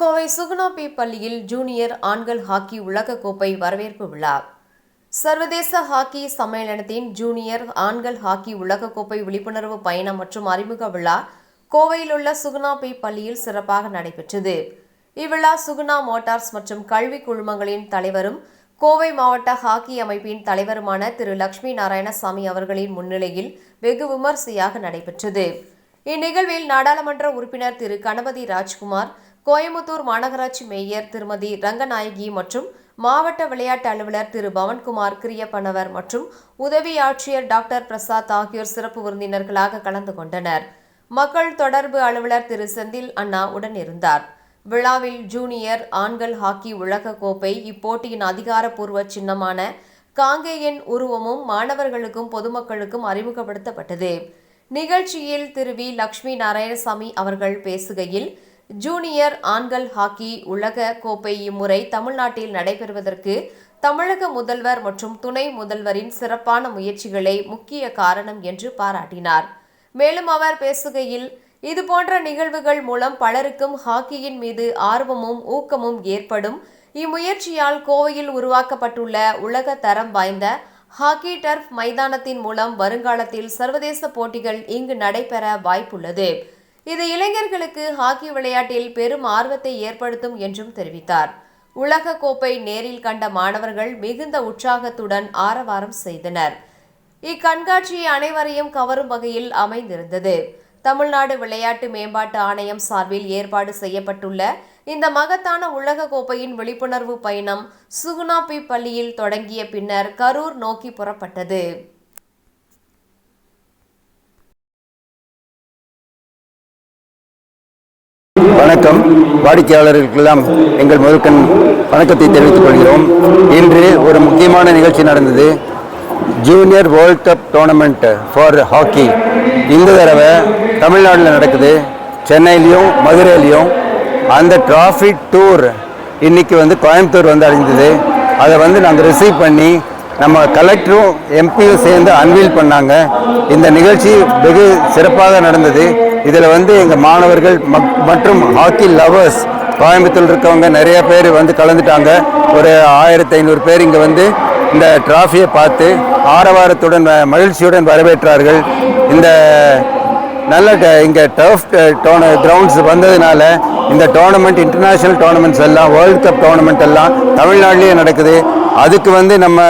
Kovai Suguna P பள்ளியில் junior ஆண்கள் hockey உலகக்கோப்பை வரவேற்பு விழா. சர்வதேச ஹாக்கி சம்மேளனத்தின் ஜூனியர் ஆண்கள் ஹாக்கி உலகக்கோப்பை விழிப்புணர்வு பயணம் மற்றும் அறிமுக விழா கோவையில் உள்ள சுகுணா பி பள்ளியில் சிறப்பாக நடைபெற்றது. இவ்விழா சுகுணா மோட்டார்ஸ் மற்றும் கல்வி குழுமங்களின் தலைவரும் கோவை மாவட்ட ஹாக்கி அமைப்பின் தலைவருமான திரு. லட்சுமி நாராயணசாமி அவர்களின் முன்னிலையில் வெகு விமர்சையாக நடைபெற்றது. இந்நிகழ்வில் நாடாளுமன்ற உறுப்பினர் திரு. கணபதி ராஜ்குமார் கோயம்புத்தூர் மாநகராட்சி மேயர் திருமதி ரங்கநாயகி மற்றும் மாவட்ட விளையாட்டு அலுவலர் திரு பவன்குமார் கிரியப்பனவர் மற்றும் உதவி ஆட்சியர் டாக்டர் பிரசாத் ஆகியோர் சிறப்பு விருந்தினர்களாக கலந்து கொண்டனர். மக்கள் தொடர்பு அலுவலர் திரு செந்தில் அண்ணா உடன் இருந்தார். விழாவில் ஜூனியர் ஆண்கள் ஹாக்கி உலக கோப்பை இப்போட்டியின் அதிகாரப்பூர்வ சின்னமான காங்கேயன் உருவமும் மாணவர்களுக்கும் பொதுமக்களுக்கும் அறிமுகப்படுத்தப்பட்டது. நிகழ்ச்சியில் திரு வி லக்ஷ்மி நாராயணசாமி அவர்கள் பேசுகையில் ஜூனியர் ஆண்கள் ஹாக்கி உலக கோப்பை இம்முறை தமிழ்நாட்டில் நடைபெறுவதற்கு தமிழக முதல்வர் மற்றும் துணை முதல்வரின் சிறப்பான முயற்சிகளே முக்கிய காரணம் என்று பாராட்டினார். மேலும் அவர் பேசுகையில் இது போன்ற நிகழ்வுகள் மூலம் பலருக்கும் ஹாக்கியின் மீது ஆர்வமும் ஊக்கமும் ஏற்படும். இம்முயற்சியால் கோவையில் உருவாக்கப்பட்டுள்ள உலக தரம் வாய்ந்த ஹாக்கி டர்ஃப் மைதானத்தின் மூலம் வருங்காலத்தில் சர்வதேச போட்டிகள் இங்கு நடைபெற வாய்ப்புள்ளது. இது இளைஞர்களுக்கு ஹாக்கி விளையாட்டில் பெரும் ஆர்வத்தை ஏற்படுத்தும் என்றும் தெரிவித்தார். உலக கோப்பை நேரில் கண்ட மாணவர்கள் மிகுந்த உற்சாகத்துடன் ஆரவாரம் செய்தனர். இக்கண்காட்சி அனைவரையும் கவரும் வகையில் அமைந்திருந்தது. தமிழ்நாடு விளையாட்டு மேம்பாட்டு ஆணையம் சார்பில் ஏற்பாடு செய்யப்பட்டுள்ள இந்த மகத்தான உலக கோப்பையின் விழிப்புணர்வு பயணம் சுகுணா பி பள்ளியில் தொடங்கிய பின்னர் கரூர் நோக்கி புறப்பட்டது. வணக்கம். வாடிக்கையாளர்களுக்கெல்லாம் எங்கள் முதற்கண் வணக்கத்தை தெரிவித்துக் கொள்கிறோம். இன்று ஒரு முக்கியமான நிகழ்ச்சி நடந்தது. Junior world cup tournament for hockey இந்த தடவை தமிழ்நாட்டில் நடக்குது. சென்னையிலையும் மதுரையிலையும். அந்த டிராஃபி டூர் இன்னைக்கு வந்து கோயம்புத்தூர் வந்து அடைந்தது. அதை வந்து நாங்கள் ரிசீவ் பண்ணி நம்ம கலெக்டரும் எம்பியும் சேர்ந்து அன்வீல் பண்ணாங்க. இந்த நிகழ்ச்சி வெகு சிறப்பாக நடந்தது. இதில் வந்து எங்கள் மாணவர்கள் மக்- மற்றும் ஹாக்கி லவர்ஸ் கோயம்புத்தூர் இருக்கவங்க நிறைய பேர் வந்து கலந்துட்டாங்க. ஒரு ஆயிரத்தி ஐநூறு பேர் இங்கே வந்து இந்த டிராஃபியை பார்த்து ஆரவாரத்துடன் மகிழ்ச்சியுடன் வரவேற்றார்கள். இந்த நல்ல ட- டஃப் டோன கிரவுண்ட்ஸ் வந்ததுனால இந்த டோர்னமெண்ட் இன்டர்நேஷ்னல் டோர்னமெண்ட்ஸ் எல்லாம் வேர்ல்ட் கப் டோர்னமெண்ட் எல்லாம் தமிழ்நாட்டிலேயே நடக்குது. அதுக்கு வந்து நம்ம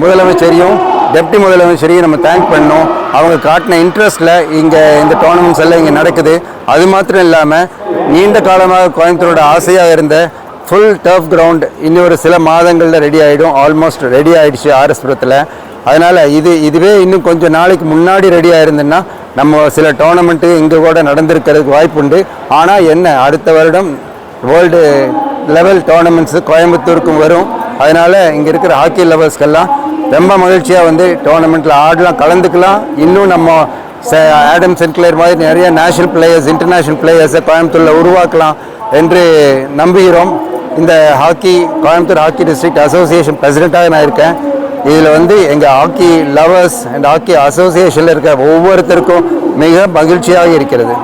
முதலமைச்சரையும் டெப்டி முதலமைச்சரையும் நம்ம தேங்க் பண்ணோம். அவங்க காட்டின இன்ட்ரெஸ்ட்டில் இங்கே இந்த டோர்னமெண்ட்ஸ் எல்லாம் இங்கே நடக்குது. அது மாத்திரம் இல்லாமல் நீண்ட காலமாக கோயம்புத்தூரோட ஆசையாக இருந்த ஃபுல் டர்ஃப் கிரவுண்ட் இன்னும் ஒரு சில மாதங்களில் ரெடி ஆகிடும் ஆல்மோஸ்ட் ரெடி ஆகிடுச்சு ஆர்எஸ்புரத்தில் அதனால் இது இதுவே இன்னும் கொஞ்சம் நாளைக்கு முன்னாடி ரெடி ஆயிருந்ததுன்னா நம்ம சில டோர்னமெண்ட்டு இங்கே கூட நடந்திருக்கிறதுக்கு வாய்ப்புண்டு ஆனால் என்ன அடுத்த வருடம் வேர்ல்டு லெவல் டோர்னமெண்ட்ஸு கோயம்புத்தூருக்கும் வரும். அதனால் இங்கே இருக்கிற ஹாக்கி லவர்ஸ்கெல்லாம் ரொம்ப மகிழ்ச்சியாக வந்து டோர்னமெண்ட்டில் ஆடலாம் கலந்துக்கலாம். இன்னும் நம்ம ஆடம் சென்க்ளேர் மாதிரி நிறைய நேஷனல் பிளேயர்ஸ் இன்டர்நேஷ்னல் பிளேயர்ஸை கோயம்புத்தூரில் உருவாக்கலாம் என்று நம்புகிறோம். இந்த hockey Coimbatore hockey district association பிரசிடெண்ட்டாக நான் இருக்கேன். இதில் வந்து எங்கள் ஹாக்கி லவர்ஸ் அண்ட் ஹாக்கி அசோசியேஷனில் இருக்க ஒவ்வொருத்தருக்கும் மிக மகிழ்ச்சியாக இருக்கிறது.